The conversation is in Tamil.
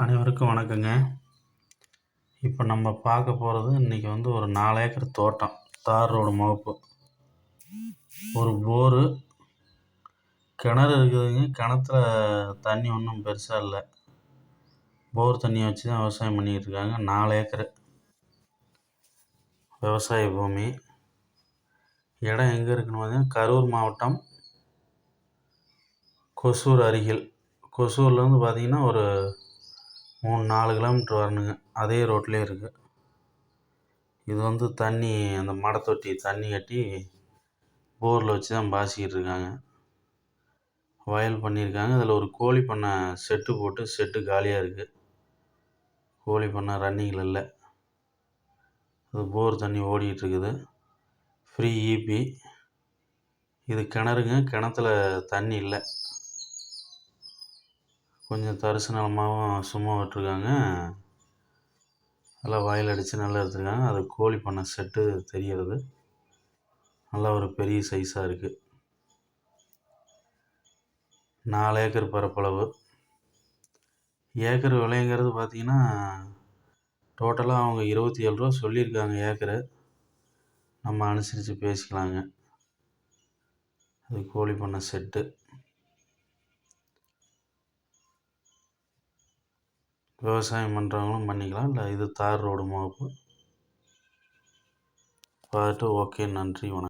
அனைவருக்கும் வணக்கங்க. இப்போ நம்ம பார்க்க போகிறது இன்றைக்கி வந்து ஒரு நாலு ஏக்கர் தோட்டம் தார் ரோடு முகப்பு. ஒரு போரு கிணறு இருக்குதுங்க. கிணத்துல தண்ணி ஒன்றும் பெருசாக இல்லை. போர் தண்ணியை வச்சு தான் விவசாயம் பண்ணிக்கிட்டு இருக்காங்க. நாலு ஏக்கரு விவசாய பூமி. இடம் எங்கே இருக்குன்னு பார்த்தீங்கன்னா கரூர் மாவட்டம் கொசூர் அருகில். கொசூர்லேருந்து பார்த்தீங்கன்னா ஒரு மூணு நாலு கிலோமீட்ரு வரணுங்க. அதே ரோட்லேயே இருக்குது இது வந்து தண்ணி அந்த மடத்தொட்டி தண்ணி கட்டி போரில் வச்சு தான் பாய்ச்சிக்கிட்டு இருக்காங்க. வயல் பண்ணியிருக்காங்க. அதில் ஒரு கோழி பண்ணை செட்டு போட்டு செட்டு காலியாக இருக்குது கோழி பண்ணை ரன்னிங்கில் இல்லை. அது போர் தண்ணி ஓடிக்கிட்டு இருக்குது. ஃப்ரீ ஈபி இது கிணறுங்க. கிணத்துல தண்ணி இல்லை. கொஞ்சம் தரிசு நிலமாகவும் சும்மா விட்டுருக்காங்க. நல்லா வயல் அடித்து நல்லா எடுத்துருக்காங்க. அது கோழி பண்ணை செட்டு தெரிகிறது நல்லா ஒரு பெரிய சைஸாக இருக்குது நாலு ஏக்கர் பரப்பளவு. ஏக்கர் விலைங்கிறது பார்த்திங்கன்னா டோட்டலாக அவங்க இருபத்தி ஏழு ரூபா சொல்லியிருக்காங்க ஏக்கரு. நம்ம அனுசரித்து பேசிக்கலாங்க. அது கோழி பண்ண செட்டு விவசாயம் பண்ணுறவங்களும் பண்ணிக்கலாம். இல்லை இது தார் ரோடு முகப்பு. பார்த்துட்டு ஓகே நன்றி வணக்கம்.